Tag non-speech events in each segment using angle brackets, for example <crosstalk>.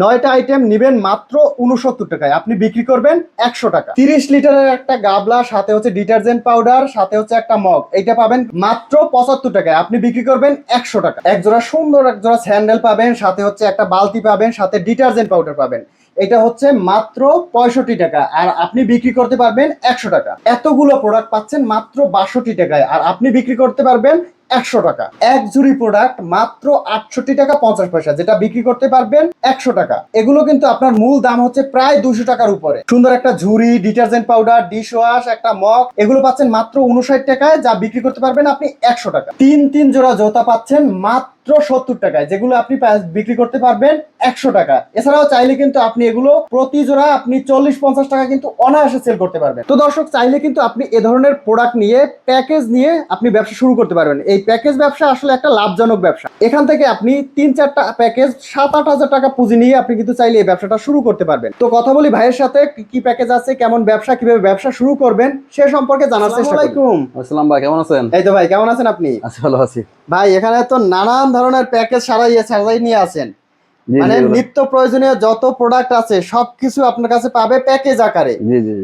নয়টা আইটেম নিবেন মাত্র উনসত্তর টাকায়। আপনি বিক্রি করবেন একশো টাকা। তিরিশ লিটারের একটা গাবলা, সাথে হচ্ছে ডিটারজেন্ট পাউডার, সাথে হচ্ছে একটা মগ। এইটা পাবেন মাত্র পঁচাত্তর টাকায়। আপনি বিক্রি করবেন একশো টাকা। এক জোড়া সুন্দর এক জোড়া স্যান্ডেল পাবেন, সাথে হচ্ছে একটা বালতি পাবেন, সাথে ডিটারজেন্ট পাউডার পাবেন। এটা হচ্ছে মাত্র পঁয়ষট্টি টাকা, আর আপনি বিক্রি করতে পারবেন একশো টাকা। এতগুলো প্রোডাক্ট পাচ্ছেন মাত্র বাষট্টি টাকায়, আর আপনি বিক্রি করতে পারবেন একশো টাকা। এক জুড়ি প্রোডাক্ট মাত্র আটষট্টি টাকা পঞ্চাশ পয়সা, যেটা বিক্রি করতে পারবেন একশো টাকা। এগুলো কিন্তু আপনার মূল দাম হচ্ছে প্রায় দুশো টাকার উপরে। সুন্দর একটা ঝুড়ি, ডিটারজেন্ট পাউডার, ডিশ ওয়াশ, একটা মগ, এগুলো পাচ্ছেন মাত্র উনষাট টাকায়, যা বিক্রি করতে পারবেন আপনি একশো টাকা। তিন তিন জোড়া জোতা পাচ্ছেন মাত্র সত্তর টাকায়, যেগুলো আপনি বিক্রি করতে পারবেন একশো টাকা। এছাড়াও চাইলে কিন্তু আপনি এগুলো প্রতি জোড়া আপনি চল্লিশ পঞ্চাশ টাকা কিন্তু অনায়াসে সেল করতে পারবেন। তো দর্শক, চাইলে কিন্তু আপনি এ ধরনের প্রোডাক্ট নিয়ে প্যাকেজ নিয়ে আপনি ব্যবসা শুরু করতে পারবেন। এই প্যাকেজ ব্যবসা আসলে একটা লাভজনক ব্যবসা। এখান থেকে আপনি তিন চারটা প্যাকেজ সাত আট হাজার টাকা পুঁজি নিয়ে আপনি কিন্তু চাইলে এই ব্যবসাটা শুরু করতে পারবেন। তো কথা বলি ভাইয়ের সাথে কি কি প্যাকেজ আছে কেমন ব্যবসা কীভাবে ব্যবসা শুরু করবেন সে সম্পর্কে জানার চেষ্টা করুন আসসালাম ভাই কেমন আছেন? এই তো ভাই কেমন আছেন আপনি? ভালো আছি। ভাই এখানে তো নানান ধরনের প্যাকেজ সারাই সারাই নিয়ে আছেন মানে নিত্য প্রয়োজনীয় যত প্রোডাক্ট আছে সবকিছু আপনার কাছে পাবে প্যাকেজ আকারে।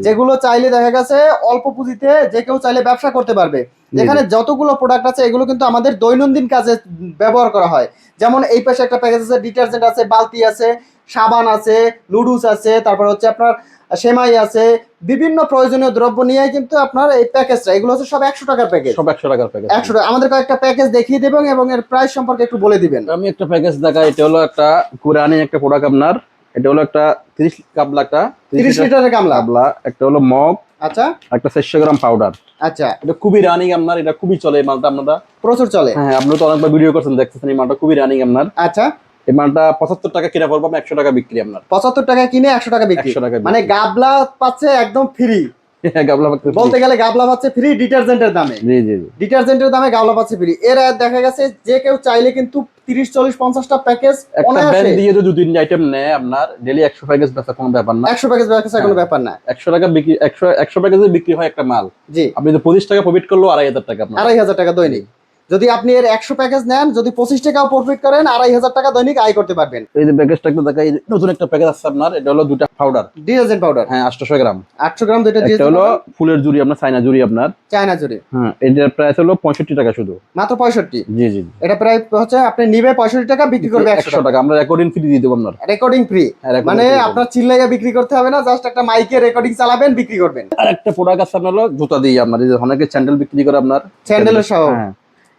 যেগুলো চাইলে দেখা গেছে অল্প পুঁজিতে যে কেউ চাইলে ব্যবসা করতে পারবে। এখানে যতগুলো প্রোডাক্ট আছে এগুলো কিন্তু আমাদের দৈনন্দিন কাজে ব্যবহার করা হয়। যেমন এই পাশে একটা প্যাকেজ আছে ডিটারজেন্ট আছে বালতি আছে সাবান আছে লুডুস আছে তারপর হচ্ছে আপনার সেমাই আছে বিভিন্ন প্রয়োজনীয় দ্রব্য নিয়ে কিন্তু আপনার এই প্যাকেজটা এগুলো হচ্ছে সব একশো টাকার প্যাকেজ সব একশো টাকার প্যাকেজ একশো টাকা। আমাদের কয়েকটা প্যাকেজ দেখিয়ে দেবেন এবং এর প্রাইস সম্পর্কে একটু বলে দিবেন। আমি একটা প্যাকেজ দেখাই এটা হলো একটা কোরআনি একটা প্রোডাক্ট আপনার। এটা হলো একটা তিরিশ কাপলা একটা তিরিশ লিটারের গামলা কাপলা একটা হলো মগ। আচ্ছা। একটা চারশো গ্রাম পাউডার আচ্ছা। এটা খুবই রানিং আপনার এটা খুবই চলে এই মালটা আপনারা। প্রচুর চলে। হ্যাঁ আপনি তো অনেকবার ভিডিও করছেন দেখতেছেন এই মালটা খুবই রানিং আপনার। আচ্ছা। এই মালটা পঁচাত্তর টাকা কিনা পড়ব আমি একশো টাকা বিক্রি আপনার। পঁচাত্তর টাকা কিনে একশো টাকা বিক্রি। টাকা মানে গাবলা পাচ্ছে একদম ফ্রি <laughs> গাবলা বলতে গেলে গাবলা পাচ্ছে ফ্রি ডিটারজেন্টের দামে। জি জি জি। ডিটারজেন্টের দামে গাবলা পাচ্ছে ফ্রি এর দেখা গেছে যে কেউ চাইলে কিন্তু তিরিশ চল্লিশ পঞ্চাশটা প্যাকেজ একটা দিয়ে যদি আইটেম নেয় আপনার ডেলি একশো প্যাকেজ বেচা কোনো ব্যাপার না। একশো প্যাকেজ ব্যবসা কোনো হ্যাঁ। ব্যাপার না। একশো টাকা বিক্রি একশো একশো প্যাকেজে বিক্রি হয় একটা মাল জি। আপনি যদি পঁচিশ টাকা প্রফিট করল আড়াই হাজার টাকা আড়াই হাজার টাকা দৈনিক। যদি আপনি এর একশো প্যাকেজ নেন যদি পঁচিশ টাকাও প্রফিট করেন আড়াই হাজার টাকা দৈনিক আয় করতে পারবেন। এই যে প্যাকেজটা একটু দেখাই নতুন একটা প্যাকেজ আছে আপনার এটা হলো দুটা পাউডার ডিটারজেন্ট পাউডার হ্যাঁ আটশোশো গ্রাম। আটশো গ্রাম দুইটা দিয়ে একটা হলো ফুলের জুড়ি আপনার চায়না জুড়ি আপনার। চায়না জুড়ি হ্যাঁ এটার প্রাইস হলো পঁয়ষট্টি টাকা শুধু। মাত্র পঁয়ষট্টি? জি জি এটা প্রায় হচ্ছে আপনি নিবে পঁয়ষট্টি টাকা বিক্রি করবে একশো টাকা। আমরা রেকর্ডিং ফ্রি দিয়ে দেবো আপনার। রেকর্ডিং ফ্রি হ্যাঁ, মানে free দেবো। আপনার চিল্লাইয়া বিক্রি করতে হবে না জাস্ট একটা মাইকে রেকর্ডিং চালাবেন বিক্রি করবেন। আর একটা প্রোডাক্ট আছে আপনার হলো জুতা দিয়ে আপনার অনেকে স্যান্ডেল বিক্রি করে আপনার। স্যান্ডেলের সহ। হ্যাঁ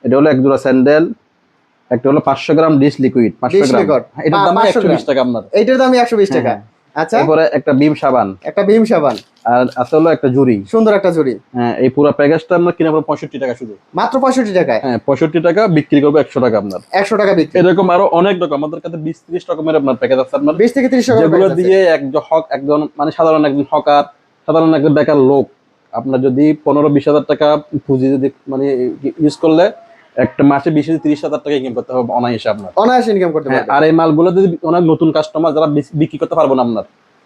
এটা হলো এক জোড়া স্যান্ডেল একটা হলো পাঁচশো গ্রাম ডিশ লিকুইড পাঁচশো গ্রাম। হ্যাঁ, এটার দাম 500 একশো বিশ টাকা আপনার। এইটার দাম একশো বিশ টাকা। আচ্ছা। তারপরে একটা বিম সাবান। একটা ভীম সাবান। আর আছে হলো একটা জুড়ি সুন্দর একটা ঝুড়ি। হ্যাঁ এই পুরো প্যাকেজটা আমরা কিনা পড়বে পঁয়ষট্টি টাকা শুধু। মাত্র পঁয়ষট্টি টাকায়? হ্যাঁ পঁয়ষট্টি টাকা বিক্রি করব একশো টাকা আপনার। একশো টাকা বিক্রি। এরকম আরও অনেক রকম আমাদের কাছে বিশ ত্রিশ রকমের আপনার প্যাকেজ আছে আপনার। বিশ থেকে ত্রিশ টাকা যেগুলো দিয়ে একজন হক একজন মানে সাধারণ একজন হকার সাধারণ একজন বেকার লোক। আপনার যদি পনেরো বিশ হাজার টাকা পুঁজি যদি মানে ইউজ করলে একটা মাসে বিশ থেকে তিরিশ হাজার টাকা ইনকাম করতে হবে অনায়াসে আপনার। অনায়াসে ইনকাম করতে হ্যাঁ, পারবে। আর এই মালগুলো যদি অনেক নতুন কাস্টমার যারা বিক্রি করতে পারব না আপনার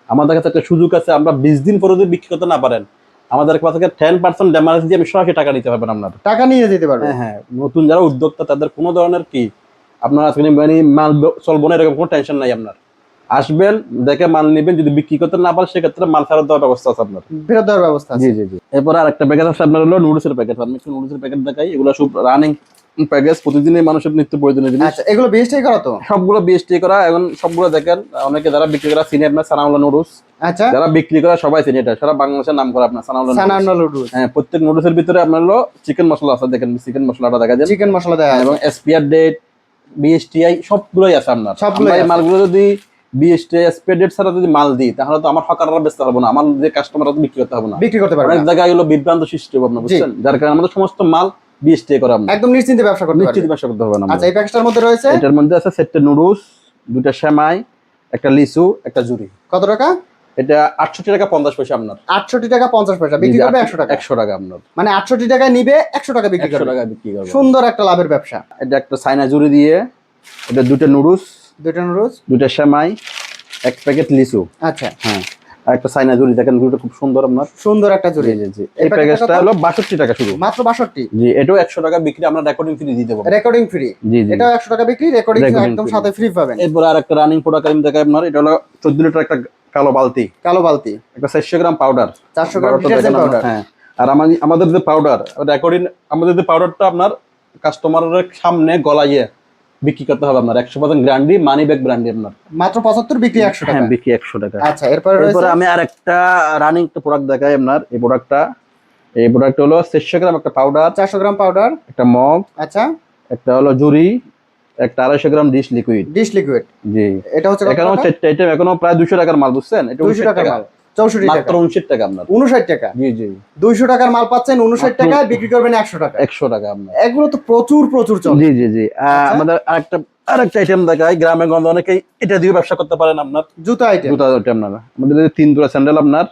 আমাদের কাছে একটা সুযোগ আছে আমরা বিশ দিন পরে যদি বিক্রি করতে না পারেন আমাদের কাছ থেকে টেন পার্সেন্ট দিয়ে আমি সরাসরি টাকা নিতে পারবেন আপনার। টাকা নিয়ে যেতে পারবে। হ্যাঁ হ্যাঁ নতুন যারা উদ্যোক্তা তাদের কোনো ধরনের কি আপনার আজকে মানে মাল চলবো না এরকম কোনো টেনশন নাই আপনার। আসবেন দেখে মাল নেবেন যদি বিক্রি করতে না পারেন সেক্ষেত্রে মাল ফেরত দেওয়ার ব্যবস্থা আছে আপনার। ফেরত দেওয়ার ব্যবস্থা জি জি জি। এরপর আর একটা প্যাকেজ আছে আপনার হলো নুডলসের প্যাকেট আমি একটু নুডলসের প্যাকেট দেখাই এগুলো সব রানিং প্যাকেজ প্রতিদিনই মানুষের নিত্য প্রয়োজনীয় জিনিস। আচ্ছা এগুলো বিএসটি করা তো? সবগুলো বিএসটি করা এখন সবগুলো দেখেন অনেকে যারা বিক্রি করা সিনিয়র না সানাউল্লাহ নুডলস। আচ্ছা। যারা বিক্রি করা সবাই চিনি এটা সারা বাংলাদেশের নাম করা আপনার সানাউল্লাহ। সানান্ন হ্যাঁ প্রত্যেক নুডলসের ভিতরে আপনার হলো চিকেন মশলা আছে দেখেন চিকেন মশলাটা দেখা যায়। চিকেন মশলা দেওয়া এবং এসপিআর ডেট বিএসটিআই সবগুলোই আছে আপনার। আছে। মালগুলো যদি ছাড়া যদি মাল দিই তাহলে তো আমার হকাররা পারব না আমার যে কাস্টমাররা বিক্রি করতে হবে না। বিক্রি করতে পারবে অনেক জায়গায় হলো বিভ্রান্ত সৃষ্টি হবে আপনার বুঝছেন? যার কারণে আমাদের সমস্ত মাল বিএসটিআই করা আমরা। একদম নিশ্চিন্তে ব্যবসা করতে নিশ্চিত পারবে। ব্যবসা করতে হবে না আচ্ছা এই প্যাকেজটার মধ্যে রয়েছে? এটার মধ্যে আছে সেটটা নুডলস দুটা সেমাই একটা লিচু একটা জুড়ি কত টাকা? এটা আটষট্টি টাকা পঞ্চাশ পয়সা আপনার। আটষট্টি টাকা পঞ্চাশ পয়সা বিক্রি করবে একশো টাকা। একশো টাকা আপনার। মানে আটষট্টি টাকায় নিবে একশো টাকা বিক্রি একশো করবে। টাকা বিক্রি করবে। সুন্দর একটা লাভের ব্যবসা। এটা একটা চাইনা জুড়ি দিয়ে এটা দুটো নুডলস দুইটা নুডলস। দুটা সেমাই এক প্যাকেট লিচু। আচ্ছা। হ্যাঁ। আর একটা সাইনা জুড়ি দেখেন খুব সুন্দর আপনার। সুন্দর একটা জুড়ি। জি জি এই প্যাকেজটা হলো বাষট্টি টাকা শুরু। মাত্র বাষট্টি? জি এটাও একশো টাকা বিক্রি আমরা রেকর্ডিং ফ্রি দিতে পারব রেকর্ডিং ফ্রি জি জি এটাও একশো টাকা বিক্রি রেকর্ডিং একদম সাথে ফ্রি পাবেন। এরপর আর একটা রানিং প্রোডাক্ট আমি দেখাই আপনার এটা হলো চোদ্দ লিটার একটা কালো বালতি। কালো বালতি। একটা চারশো গ্রাম পাউডার চারশো গ্রাম ডিটারজেন্ট পাউডার হ্যাঁ। আর আমাদের আমাদের যে পাউডার রেকর্ডিং আমাদের যে পাউডারটা আপনার কাস্টমারের সামনে গলাইয়ে বিক্রি করতে হবে আপনার। একশো percent guarantee money back guarantee আপনার। মাত্র পঁচাত্তর বিক্রি একশো টাকা। হ্যাঁ বিক্রি একশো টাকা। আচ্ছা এরপরে এরপরে আমি আর একটা রানিং একটা প্রোডাক্ট দেখাই আপনার। এই প্রোডাক্টটা এই প্রোডাক্ট হলো চারশো গ্রাম একটা পাউডার চারশো গ্রাম পাউডার একটা মগ আচ্ছা। একটা হলো জুরি একটা আড়াইশো gram dish liquid dish liquid জি। এটা হচ্ছে এখানেও চারটে আইটেম এখনও প্রায় দুশো টাকার মাল বুঝছেন? এটা দুইশো 59 টাকার মাল। চৌষট্টি মাত্র উনষাট টাকা আপনার। উনষাট টাকা। জি জি। দুইশো টাকার মাল পাচ্ছেন উনষাট মাত্র- বিক্রি করবেন একশো টাকা। একশো টাকা আপনার। এগুলো তো প্রচুর প্রচুর চলে। জি জি জি। আচ্ছা। আমাদের আরেকটা আরেকটা আইটেম দেখাই। গ্রামে গঞ্জে অনেকেই এটা দিয়ে ব্যবসা করতে পারেন আপনার। জুতো আইটেম দুটো আইটেম আপনার। আমাদের তিন জোড়া স্যান্ডেল আপনার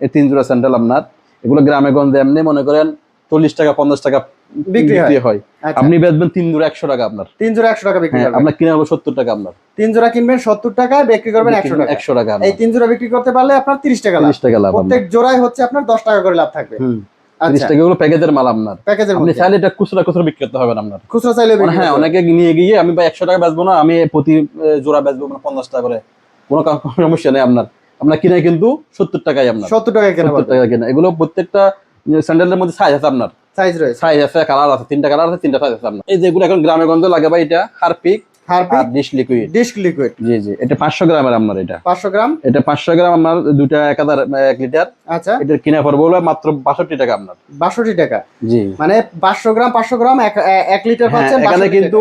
এই তিন জোড়া স্যান্ডেল আপনার এগুলো গ্রামে গঞ্জে এমনি মনে করেন চল্লিশ টাকা পঞ্চাশ টাকা বিক্রি হয়। আচ্ছা। আপনি বেচবেন তিন জোড়া একশো টাকা আপনার। তিন জোড়া একশো টাকা বিক্রি হ্যাঁ করবেন। আপনার কিনে হবে সত্তর টাকা আপনার। তিন জোড়া কিনবেন সত্তর টাকায় বিক্রি করবেন একশো টাকা। একশো টাকা এই তিন জোড়া বিক্রি করতে পারলে আপনার তিরিশ টাকা লাভ। তিরিশ টাকা লাভ প্রত্যেক জোড়ায় হচ্ছে আপনার দশ টাকা করে লাভ থাকবে। তিরিশ আচ্ছা। টাকা এগুলো প্যাকেজের মাল আপনার। প্যাকেজের আপনি চাইলে এটা খুচরা খুচরা বিক্রি করতে হবে আপনার। খুচরা চাইলে মানে হ্যাঁ অনেকে নিয়ে গিয়ে আমি ভাই একশো টাকা বেচবো না আমি প্রতি জোড়া বেচবো মানে পঞ্চাশ টাকা করে। কোনো সমস্যা নেই আপনার। আপনার কিনে কিন্তু সত্তর টাকায় আপনার। সত্তর টাকা কেনা সত্তর টাকা কিনা। এগুলো প্রত্যেকটা স্যান্ডেলের মধ্যে সাইজ আছে আপনার। সাইজ রয়েছে। সাইজ আছে কালার আছে তিনটা কালার আছে তিনটা সাইজ আছে আপনার। এই যেগুলো এখন গ্রামে লাগে ভাই এটা Harpic Harpic dish liquid disc liquid জি জি এটা পাঁচশো গ্রামের আপনার এটা। পাঁচশো গ্রাম? এটা পাঁচশো গ্রাম আপনার এক হাজার এক লিটার। আচ্ছা। এটার কিনা পড়বে হলো মাত্র বাষট্টি টাকা আপনার। বাষট্টি টাকা। জি। মানে পাঁচশো গ্রাম পাঁচশো গ্রাম এক এক লিটার হ্যাঁ, পাচ্ছেন এখানে কিন্তু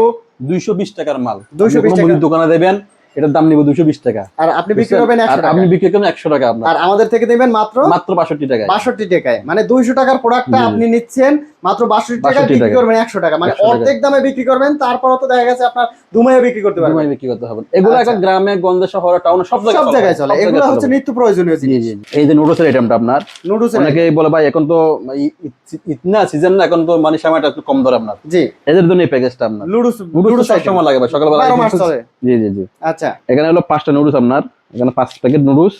দুইশো বিশ টাকার মাল। 220 আপনি টাকা। দোকানে দেবেন এটার দাম নিব দুশো বিশ টাকা। টাকা। আর আপনি বিক্রি করবেন টাকা আপনি বিক্রি করবেন একশো টাকা আপনার। আর আমাদের থেকে নেবেন মাত্র মাত্র বাষট্টি টাকা বাষট্টি টাকায়। মানে দুইশো টাকার প্রোডাক্টটা আপনি নিচ্ছেন মাত্র বাষট্টি 62 বিক্রি করবেন একশো টাকা। মানে অর্ধেক দামে বিক্রি করবেন তারপরও তো দেখা গেছে আপনার দুমাইয়ে বিক্রি করতে পারবেন। বিক্রি করতে হবে। এগুলো আচ্ছা। এখন গ্রামে গঞ্জে শহরে টাউনে সব সব জায়গায় চলে। এগুলো হচ্ছে নিত্য প্রয়োজনীয় জিনিস। এই যে নুডলসের আইটেমটা আপনার। নুডলস অনেকেই বলে ভাই এখন তো ই- ই- না সিজন না এখন তো মানে সময়টা একটু কম ধরে আপনার। জি। এদের জন্য এই প্যাকেজটা আপনার। লুডুস নুডলস সব সময় লাগে ভাই সকালবেলা জি জি জি। আচ্ছা। এখানে হলো পাঁচটা নুডলস আপনার। এখানে পাঁচ প্যাকেট নুডলস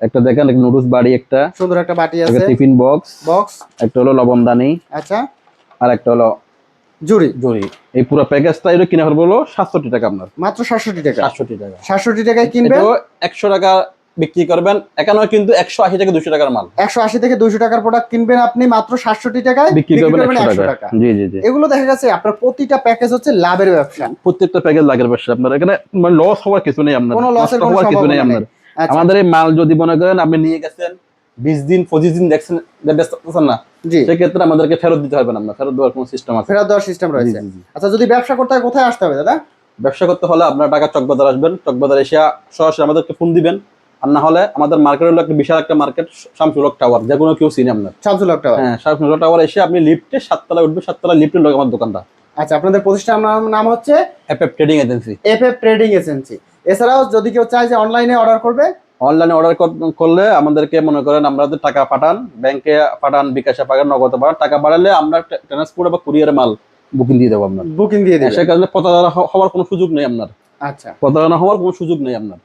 একটা দেখেন একটা নুডলস বাড়ি একটা সুন্দর একটা বাটি আছে। টিফিন বক্স বক্স একটা হলো লবণদানি আচ্ছা। আর একটা হলো জুড়ি। জরি এই পুরো প্যাকেজটা এটা কিনে হল সাতষট্টি টাকা আপনার। মাত্র সাতষট্টি টাকা। সাতষট্টি টাকা। সাতষট্টি টাকায় কিনবেন? এটা একশো টাকা বিক্রি করবেন। এখানেও কিন্তু একশো আশি থেকে দুশো টাকার মাল। একশো আশি থেকে দুইশো টাকার প্রোডাক্ট কিনবেন আপনি মাত্র সাতষট্টি টাকায় বিক্রি করবেন একশো টাকা। জি জি জি। এগুলো দেখা যাচ্ছে আপনার প্রতিটা প্যাকেজ হচ্ছে লাভের ব্যবসা। প্রত্যেকটা প্যাকেজ লাগের ব্যবসা। আপনার এখানে মানে লস হওয়ার কিছু নেই আপনার। কোনো কোনো হওয়ার কিছু নেই আপনার। আচ্ছা। আমাদের এই মাল যদি মনে করেন আপনি নিয়ে গেছেন বিশ দিন পঁচিশ দিন দেখছেন না সেক্ষেত্রে আমাদেরকে ফেরত দিতে হবে না ফেরত দেওয়ার কোনো সিস্টেম আছে। ফেরত দেওয়ার সিস্টেম রয়েছে। আচ্ছা যদি ব্যবসা করতে হয় কোথায় আসতে হবে দাদা? ব্যবসা করতে হলে আপনার টাকা চকবাজার আসবেন। চকবাজার এসে সরাসরি আমাদেরকে ফোন দিবেন। আর না হলে আমাদের মার্কেট হলো একটা বিশাল একটা মার্কেট শামসুলক টাওয়ার যে কোনো কেউ চিনি আপনার। শামসুল হক টাওয়ার হ্যাঁ শামসুলক টাওয়ার এসে আপনি লিফটে সাততলা উঠবে সাততলা লিফটের লোক আমার দোকানটা। আচ্ছা আপনাদের প্রতিষ্ঠানের নাম- নাম হচ্ছে? F F trading agency F F trading agency এছাড়াও যদি কেউ চায় যে অনলাইনে অর্ডার করবে? অনলাইনে অর্ডার করলে আমাদেরকে মনে করেন আমরা টাকা পাঠান ব্যাংকে পাঠান বিকাশে পাঠান নগদ পাঠান টাকা বাড়ালে আমরা ট্রান্সপোর্ট বা কুরিয়ার মাল বুকিং দিয়ে দেবো আপনার। বুকিং দিয়ে দিবে সে কারণে প্রতারণা হওয়ার কোনো সুযোগ নেই আপনার। আচ্ছা। প্রতারণা হওয়ার কোনো সুযোগ নেই আপনার।